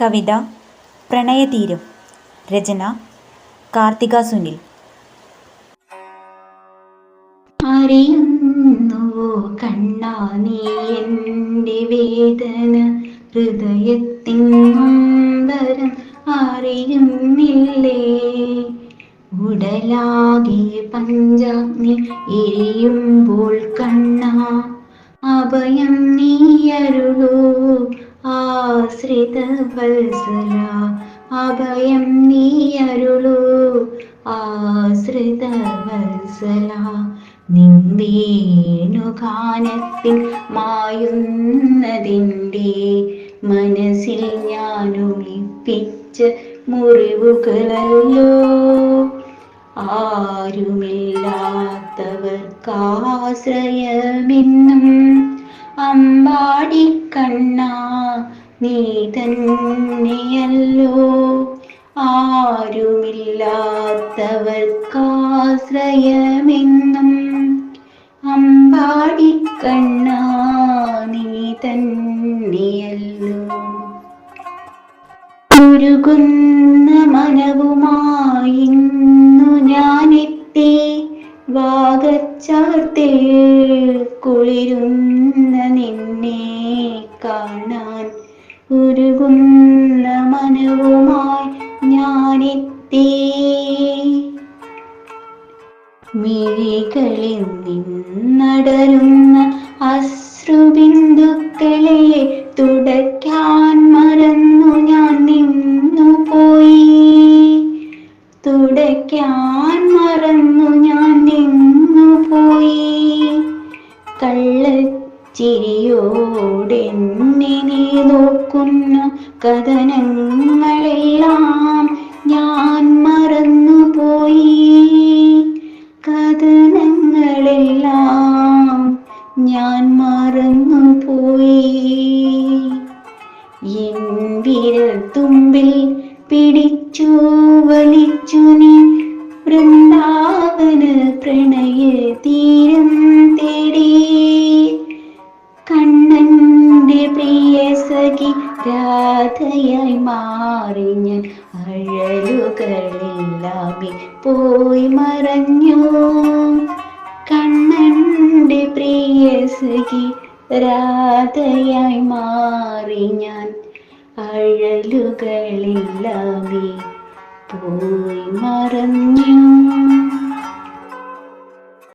കവിത പ്രണയതീരം രചന കാർത്തിക സുനിൽ. അറിയുന്നുവോ കണ്ണാ നീ എന്റെ വേദന? ഹൃദയത്തിൻ നൊമ്പരം അറിയുന്നില്ലേ? ഉടലാകെ പഞ്ചാഗ്നി എരിയുമ്പോൾ കണ്ണാ അഭയം നീയരുളൂ ആശ്രിത വത്സല അഭയം നീ അരുളൂ. ആശ്രിത വത്സല നിന്ദേണുഗാനത്തിൽ മായുന്നതിന്റെ മനസ്സിൽ ഞാൻ ഒളിപ്പിച്ച മുറിവുകളല്ലോ. ആരുമില്ലാത്തവർക്കാശ്രയമെന്നും അമ്പാടിക്കണ്ണ നീ തന്നെയല്ലോ. ആരുമില്ലാത്തവർക്കാശ്രയമെന്നും അമ്പാടിക്കണ്ണ നീ തന്നെയല്ലോ. ഉരുകുന്ന മനവുമായിന്നു ഞാനെത്തി വാഗച്ചാർത്തേ കുളിരുന്ന. ഉരുകുന്ന മനവുമായി ഞാനെത്തി. മിഴികളിൽ നിന്നടരുന്ന അശ്രുബിന്ദുക്കളെ തുടയ്ക്കാൻ മറന്നു ഞാൻ നിന്നു പോയി. തുടയ്ക്കാൻ മറന്നു ഞാൻ നിന്നു പോയി. കള്ളച്ചിരിയോടെന്നെ നോക്കുന്നു കഥനങ്ങളെല്ലാം ഞാൻ മറന്നു പോയി കഥനങ്ങളെല്ലാം ഞാൻ മറന്നു പോയി എൻ വിരൽ തുമ്പിൽ പിടിച്ചു വലിച്ചു നീ വൃന്ദാവന പ്രണയ സഖി രാധയായി മാറി ഞാൻ. അഴലുകളില്ലാമി പോയി മറഞ്ഞു. കണ്ണന്റെ പ്രിയ സഖി രാധയായി മാറി ഞാൻ. അഴലുകളില്ലാമി പോയി മറഞ്ഞു.